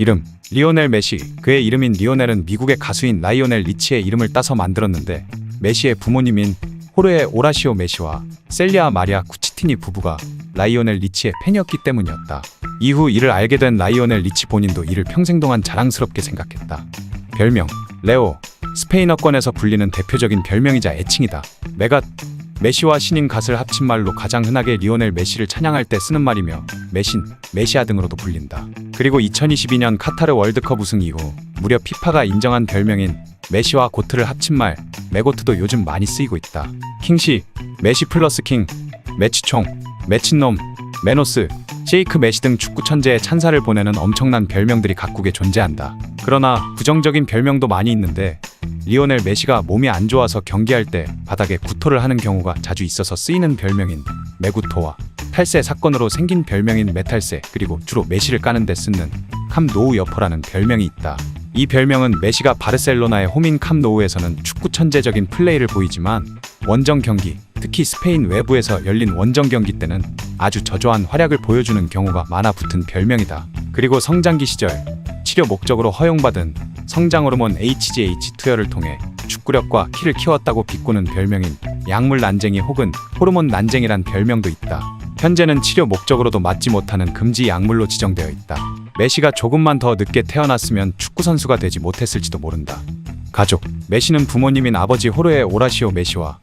이름 리오넬 메시 그의 이름인 리오넬은 미국의 가수인 라이오넬 리치의 이름을 따서 만들었는데 메시의 부모님인 호르헤 오라시오 메시와 셀리아 마리아 쿠치티니 부부가 라이오넬 리치의 팬이었기 때문이었다. 이후 이를 알게 된 라이오넬 리치 본인도 이를 평생 동안 자랑스럽게 생각했다. 별명 레오 스페인어권에서 불리는 대표적인 별명이자 애칭이다. 메가 메시와 신인 갓을 합친 말로 가장 흔하게 리오넬 메시를 찬양할 때 쓰는 말이며 메신, 메시아 등으로도 불린다. 그리고 2022년 카타르 월드컵 우승 이후 무려 피파가 인정한 별명인 메시와 고트를 합친 말 메고트도 요즘 많이 쓰이고 있다. 킹시, 메시 플러스 킹, 매치총, 매친놈, 메노스, 셰이크 메시 등 축구 천재의 찬사를 보내는 엄청난 별명들이 각국에 존재한다. 그러나 부정적인 별명도 많이 있는데 리오넬 메시가 몸이 안 좋아서 경기할 때 바닥에 구토를 하는 경우가 자주 있어서 쓰이는 별명인 메구토와 탈세 사건으로 생긴 별명인 메탈세 그리고 주로 메시를 까는 데 쓰는 캄노우 여퍼라는 별명이 있다. 이 별명은 메시가 바르셀로나의 홈인 캄노우에서는 축구 천재적인 플레이를 보이지만 원정 경기, 특히 스페인 외부에서 열린 원정 경기 때는 아주 저조한 활약을 보여주는 경우가 많아 붙은 별명이다. 그리고 성장기 시절 치료 목적으로 허용받은 성장 호르몬 HGH 투여를 통해 축구력과 키를 키웠다고 비꼬는 별명인 약물 난쟁이 혹은 호르몬 난쟁이란 별명도 있다. 현재는 치료 목적으로도 맞지 못하는 금지 약물로 지정되어 있다. 메시가 조금만 더 늦게 태어났으면 축구 선수가 되지 못했을지도 모른다. 가족 메시는 부모님인 아버지 호르헤 오라시오 메시와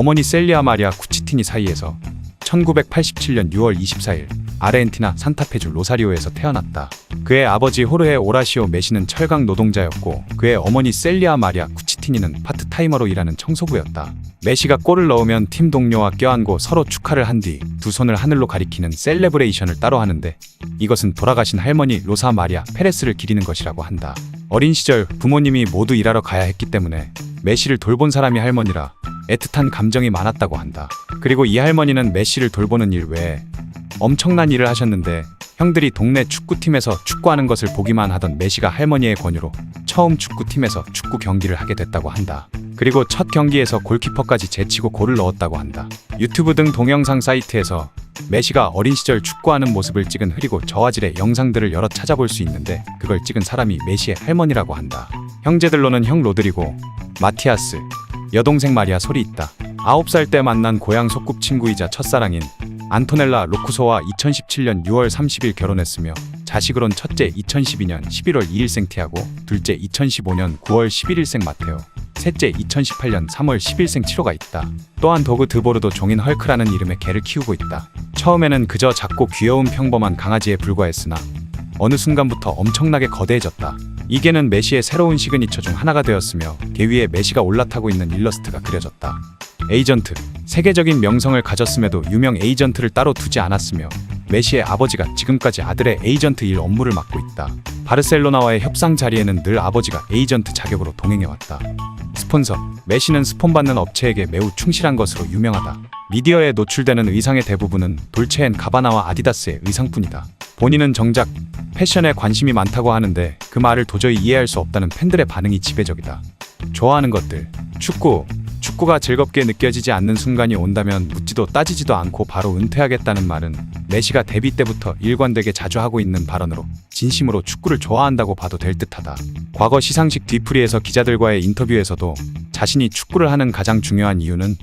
어머니 셀리아 마리아 쿠치티니 사이에서 1987년 6월 24일 아르헨티나 산타페주 로사리오에서 태어났다. 그의 아버지 호르헤 오라시오 메시는 철강 노동자였고 그의 어머니 셀리아 마리아 쿠치티니는 파트타이머로 일하는 청소부였다. 메시가 골을 넣으면 팀 동료와 껴안고 서로 축하를 한 뒤 두 손을 하늘로 가리키는 셀레브레이션을 따로 하는데 이것은 돌아가신 할머니 로사 마리아 페레스를 기리는 것이라고 한다. 어린 시절 부모님이 모두 일하러 가야 했기 때문에 메시를 돌본 사람이 할머니라 애틋한 감정이 많았다고 한다. 그리고 이 할머니는 메시를 돌보는 일 외에 엄청난 일을 하셨는데 형들이 동네 축구팀에서 축구하는 것을 보기만 하던 메시가 할머니의 권유로 처음 축구팀에서 축구 경기를 하게 됐다고 한다. 그리고 첫 경기에서 골키퍼까지 제치고 골을 넣었다고 한다. 유튜브 등 동영상 사이트에서 메시가 어린 시절 축구하는 모습을 찍은 흐리고 저화질의 영상들을 여러 찾아볼 수 있는데 그걸 찍은 사람이 메시의 할머니라고 한다. 형제들로는 형 로드리고, 마티아스, 여동생 마리아 솔이 있다. 9살 때 만난 고향 소꿉친구이자 첫사랑인 안토넬라 로쿠소와 2017년 6월 30일 결혼했으며 자식으론 첫째 2012년 11월 2일생 티아고, 둘째 2015년 9월 11일생 마테오, 셋째 2018년 3월 10일생 치로가 있다. 또한 도그 드보르도 종인 헐크라는 이름의 개를 키우고 있다. 처음에는 그저 작고 귀여운 평범한 강아지에 불과했으나 어느 순간부터 엄청나게 거대해졌다. 이 개는 메시의 새로운 시그니처 중 하나가 되었으며 개 위에 메시가 올라타고 있는 일러스트가 그려졌다. 에이전트 세계적인 명성을 가졌음에도 유명 에이전트를 따로 두지 않았으며 메시의 아버지가 지금까지 아들의 에이전트 일 업무를 맡고 있다. 바르셀로나와의 협상 자리에는 늘 아버지가 에이전트 자격으로 동행해왔다. 스폰서 메시는 스폰받는 업체에게 매우 충실한 것으로 유명하다. 미디어에 노출되는 의상의 대부분은 돌체앤 가바나와 아디다스의 의상뿐이다. 본인은 정작 패션에 관심이 많다고 하는데 그 말을 도저히 이해할 수 없다는 팬들의 반응이 지배적이다. 좋아하는 것들 축구 축구가 즐겁게 느껴지지 않는 순간이 온다면 묻지도 따지지도 않고 바로 은퇴하겠다는 말은 메시가 데뷔 때부터 일관되게 자주 하고 있는 발언으로 진심으로 축구를 좋아한다고 봐도 될 듯하다. 과거 시상식 뒤풀이에서 기자들과의 인터뷰에서도 자신이 축구를 하는 가장 중요한 이유는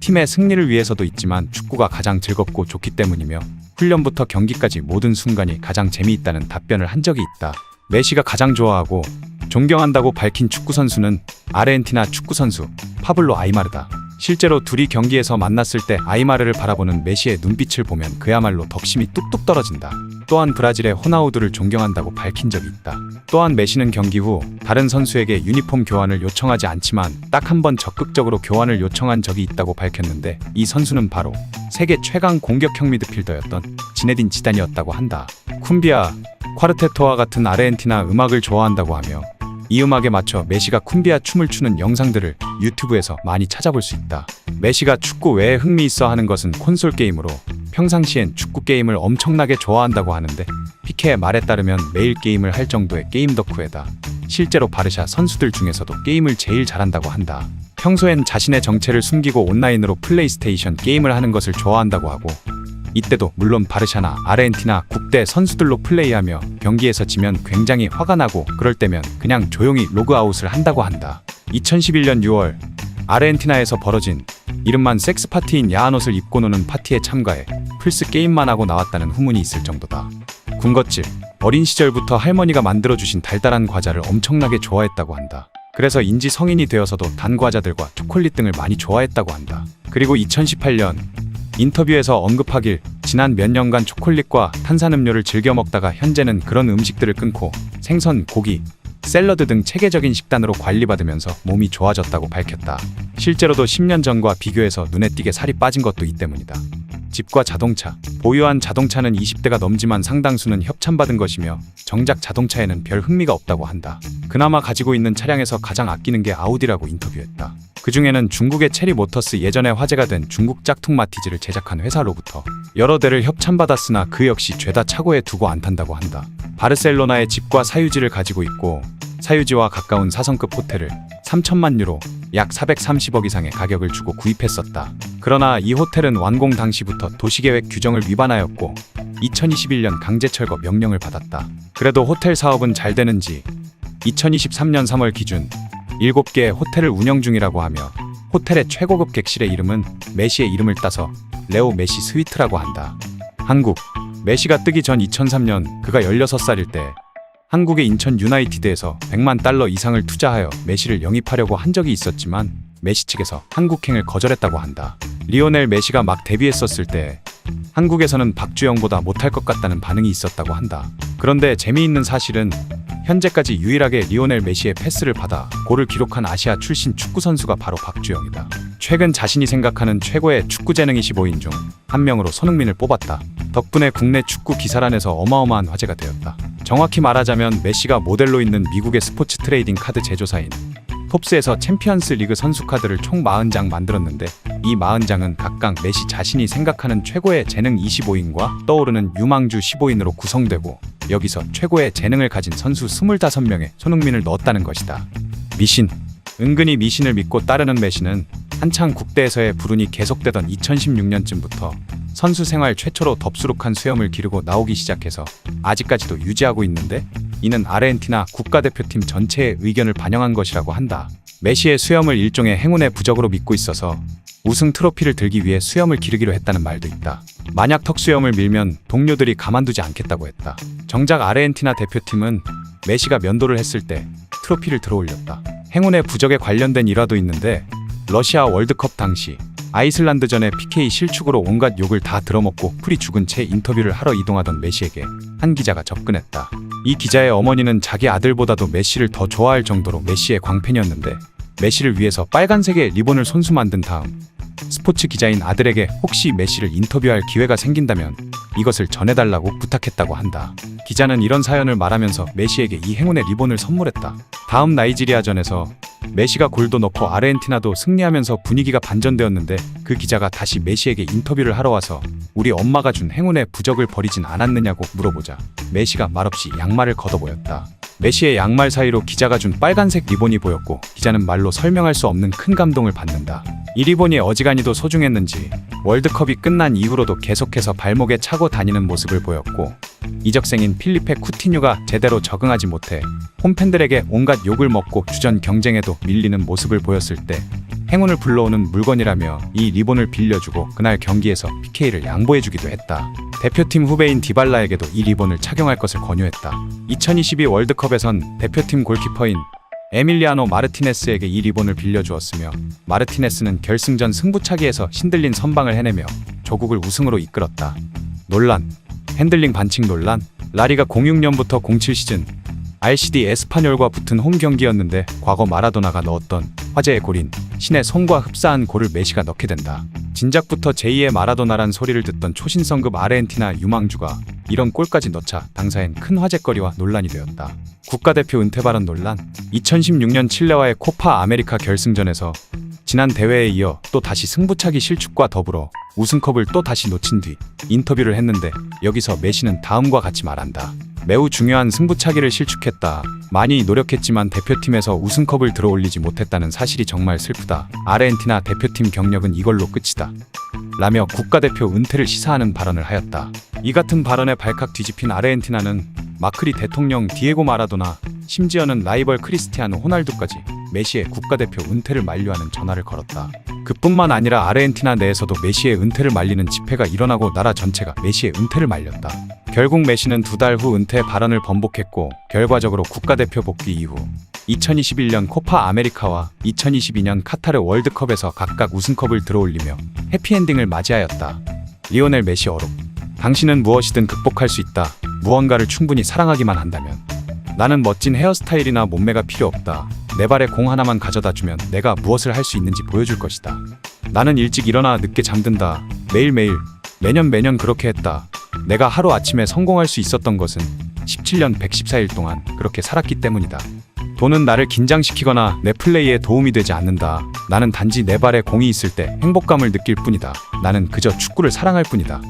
팀의 승리를 위해서도 있지만 축구가 가장 즐겁고 좋기 때문이며 훈련부터 경기까지 모든 순간이 가장 재미있다는 답변을 한 적이 있다. 메시가 가장 좋아하고 존경한다고 밝힌 축구 선수는 아르헨티나 축구 선수 파블로 아이마르다. 실제로 둘이 경기에서 만났을 때 아이마르를 바라보는 메시의 눈빛을 보면 그야말로 덕심이 뚝뚝 떨어진다. 또한 브라질의 호나우두를 존경한다고 밝힌 적이 있다. 또한 메시는 경기 후 다른 선수에게 유니폼 교환을 요청하지 않지만 딱 한 번 적극적으로 교환을 요청한 적이 있다고 밝혔는데 이 선수는 바로 세계 최강 공격형 미드필더였던 지네딘 지단이었다고 한다. 쿰비아, 콰르테토와 같은 아르헨티나 음악을 좋아한다고 하며 이 음악에 맞춰 메시가 쿰비아 춤을 추는 영상들을 유튜브에서 많이 찾아볼 수 있다. 메시가 축구 외에 흥미있어 하는 것은 콘솔 게임으로 평상시엔 축구 게임을 엄청나게 좋아한다고 하는데 피케의 말에 따르면 매일 게임을 할 정도의 게임 덕후에다 실제로 바르샤 선수들 중에서도 게임을 제일 잘한다고 한다. 평소엔 자신의 정체를 숨기고 온라인으로 플레이스테이션 게임을 하는 것을 좋아한다고 하고 이때도 물론 바르샤나 아르헨티나 국대 선수들로 플레이하며 경기에서 지면 굉장히 화가 나고 그럴 때면 그냥 조용히 로그아웃을 한다고 한다. 2011년 6월 아르헨티나에서 벌어진 이름만 섹스 파티인 야한 옷을 입고 노는 파티에 참가해 플스 게임만 하고 나왔다는 후문이 있을 정도다. 군것질 어린 시절부터 할머니가 만들어주신 달달한 과자를 엄청나게 좋아했다고 한다. 그래서 인지 성인이 되어서도 단 과자들과 초콜릿 등을 많이 좋아했다고 한다. 그리고 2018년 인터뷰에서 언급하길 지난 몇 년간 초콜릿과 탄산음료를 즐겨 먹다가 현재는 그런 음식들을 끊고 생선, 고기, 샐러드 등 체계적인 식단으로 관리받으면서 몸이 좋아졌다고 밝혔다. 실제로도 10년 전과 비교해서 눈에 띄게 살이 빠진 것도 이 때문이다. 집과 자동차. 보유한 자동차는 20대가 넘지만 상당수는 협찬받은 것이며 정작 자동차에는 별 흥미가 없다고 한다. 그나마 가지고 있는 차량에서 가장 아끼는 게 아우디라고 인터뷰했다. 그 중에는 중국의 체리 모터스 예전에 화제가 된 중국 짝퉁 마티즈를 제작한 회사로부터 여러 대를 협찬받았으나 그 역시 죄다 차고에 두고 안 탄다고 한다. 바르셀로나에 집과 사유지를 가지고 있고 사유지와 가까운 4성급 호텔을 3천만 유로 약 430억 이상의 가격을 주고 구입했었다. 그러나 이 호텔은 완공 당시부터 도시계획 규정을 위반하였고 2021년 강제 철거 명령을 받았다. 그래도 호텔 사업은 잘 되는지 2023년 3월 기준 7개의 호텔을 운영 중이라고 하며 호텔의 최고급 객실의 이름은 메시의 이름을 따서 레오 메시 스위트라고 한다. 한국 메시가 뜨기 전 2003년 그가 16살일 때 한국의 인천 유나이티드에서 100만 달러 이상을 투자하여 메시를 영입하려고 한 적이 있었지만 메시 측에서 한국행을 거절했다고 한다. 리오넬 메시가 막 데뷔했었을 때 한국에서는 박주영보다 못할 것 같다는 반응이 있었다고 한다. 그런데 재미있는 사실은 현재까지 유일하게 리오넬 메시의 패스를 받아 골을 기록한 아시아 출신 축구 선수가 바로 박주영이다. 최근 자신이 생각하는 최고의 축구 재능 25인 중 한 명으로 손흥민을 뽑았다. 덕분에 국내 축구 기사란에서 어마어마한 화제가 되었다. 정확히 말하자면 메시가 모델로 있는 미국의 스포츠 트레이딩 카드 제조사인 톱스에서 챔피언스 리그 선수 카드를 총 40장 만들었는데 이 40장은 각각 메시 자신이 생각하는 최고의 재능 25인과 떠오르는 유망주 15인으로 구성되고 여기서 최고의 재능을 가진 선수 25명의 손흥민을 넣었다는 것이다. 미신 은근히 미신을 믿고 따르는 메시는 한창 국대에서의 불운이 계속되던 2016년쯤부터 선수 생활 최초로 덥수룩한 수염을 기르고 나오기 시작해서 아직까지도 유지하고 있는데 이는 아르헨티나 국가대표팀 전체의 의견을 반영한 것이라고 한다. 메시의 수염을 일종의 행운의 부적으로 믿고 있어서 우승 트로피를 들기 위해 수염을 기르기로 했다는 말도 있다. 만약 턱수염을 밀면 동료들이 가만두지 않겠다고 했다. 정작 아르헨티나 대표팀은 메시가 면도를 했을 때 트로피를 들어올렸다. 행운의 부적에 관련된 일화도 있는데 러시아 월드컵 당시 아이슬란드전에 PK 실축으로 온갖 욕을 다 들어먹고 풀이 죽은 채 인터뷰를 하러 이동하던 메시에게 한 기자가 접근했다. 이 기자의 어머니는 자기 아들보다도 메시를 더 좋아할 정도로 메시의 광팬이었는데 메시를 위해서 빨간색의 리본을 손수 만든 다음 스포츠 기자인 아들에게 혹시 메시를 인터뷰할 기회가 생긴다면 이것을 전해달라고 부탁했다고 한다. 기자는 이런 사연을 말하면서 메시에게 이 행운의 리본을 선물했다. 다음 나이지리아전에서 메시가 골도 넣고 아르헨티나도 승리하면서 분위기가 반전되었는데 그 기자가 다시 메시에게 인터뷰를 하러 와서 우리 엄마가 준 행운의 부적을 버리진 않았느냐고 물어보자 메시가 말없이 양말을 걷어 보였다. 메시의 양말 사이로 기자가 준 빨간색 리본이 보였고 기자는 말로 설명할 수 없는 큰 감동을 받는다. 이 리본이 어지간히도 소중했는지 월드컵이 끝난 이후로도 계속해서 발목에 차고 다니는 모습을 보였고 이적생인 필리페 쿠티뉴가 제대로 적응하지 못해 홈팬들에게 온갖 욕을 먹고 주전 경쟁에도 밀리는 모습을 보였을 때 행운을 불러오는 물건이라며 이 리본을 빌려주고 그날 경기에서 PK를 양보해주기도 했다. 대표팀 후배인 디발라에게도 이 리본을 착용할 것을 권유했다. 2022 월드컵에선 대표팀 골키퍼인 에밀리아노 마르티네스에게 이 리본을 빌려주었으며 마르티네스는 결승전 승부차기에서 신들린 선방을 해내며 조국을 우승으로 이끌었다. 논란. 핸들링 반칙 논란. 라리가 06년부터 07 시즌. RCD 에스파뇰과 붙은 홈 경기였는데 과거 마라도나가 넣었던 화제의 골인 신의 손과 흡사한 골을 메시가 넣게 된다. 진작부터 제2의 마라도나란 소리를 듣던 초신성급 아르헨티나 유망주가 이런 골까지 넣자 당사엔 큰 화제거리와 논란이 되었다. 국가대표 은퇴 발언 논란 2016년 칠레와의 코파 아메리카 결승전에서 지난 대회에 이어 또 다시 승부차기 실축과 더불어 우승컵을 또 다시 놓친 뒤 인터뷰를 했는데 여기서 메시는 다음과 같이 말한다. 매우 중요한 승부차기를 실축했다. 많이 노력했지만 대표팀에서 우승컵을 들어올리지 못했다는 사실이 정말 슬프다. 아르헨티나 대표팀 경력은 이걸로 끝이다. 라며 국가대표 은퇴를 시사하는 발언을 하였다. 이 같은 발언에 발칵 뒤집힌 아르헨티나는 마크리 대통령 디에고 마라도나 심지어는 라이벌 크리스티아노 호날두까지 메시의 국가대표 은퇴를 만류하는 전화를 걸었다. 그뿐만 아니라 아르헨티나 내에서도 메시의 은퇴를 말리는 집회가 일어나고 나라 전체가 메시의 은퇴를 말렸다. 결국 메시는 두 달 후 은퇴 발언을 번복했고 결과적으로 국가대표 복귀 이후 2021년 코파 아메리카와 2022년 카타르 월드컵에서 각각 우승컵을 들어올리며 해피엔딩을 맞이하였다. 리오넬 메시 어록. 당신은 무엇이든 극복할 수 있다. 무언가를 충분히 사랑하기만 한다면. 나는 멋진 헤어스타일이나 몸매가 필요 없다. 내 발에 공 하나만 가져다 주면 내가 무엇을 할 수 있는지 보여줄 것이다. 나는 일찍 일어나 늦게 잠든다. 매일매일, 매년 매년 그렇게 했다. 내가 하루 아침에 성공할 수 있었던 것은 17년 114일 동안 그렇게 살았기 때문이다. 돈은 나를 긴장시키거나 내 플레이에 도움이 되지 않는다. 나는 단지 내 발에 공이 있을 때 행복감을 느낄 뿐이다. 나는 그저 축구를 사랑할 뿐이다.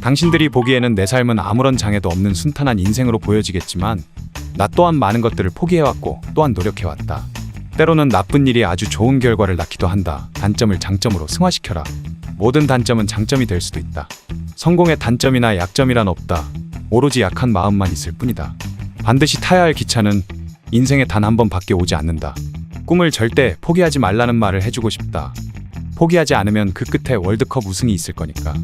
당신들이 보기에는 내 삶은 아무런 장애도 없는 순탄한 인생으로 보여지겠지만 나 또한 많은 것들을 포기해왔고 또한 노력해왔다. 때로는 나쁜 일이 아주 좋은 결과를 낳기도 한다. 단점을 장점으로 승화시켜라. 모든 단점은 장점이 될 수도 있다. 성공의 단점이나 약점이란 없다. 오로지 약한 마음만 있을 뿐이다. 반드시 타야 할 기차는 인생에 단 한 번밖에 오지 않는다. 꿈을 절대 포기하지 말라는 말을 해주고 싶다. 포기하지 않으면 그 끝에 월드컵 우승이 있을 거니까.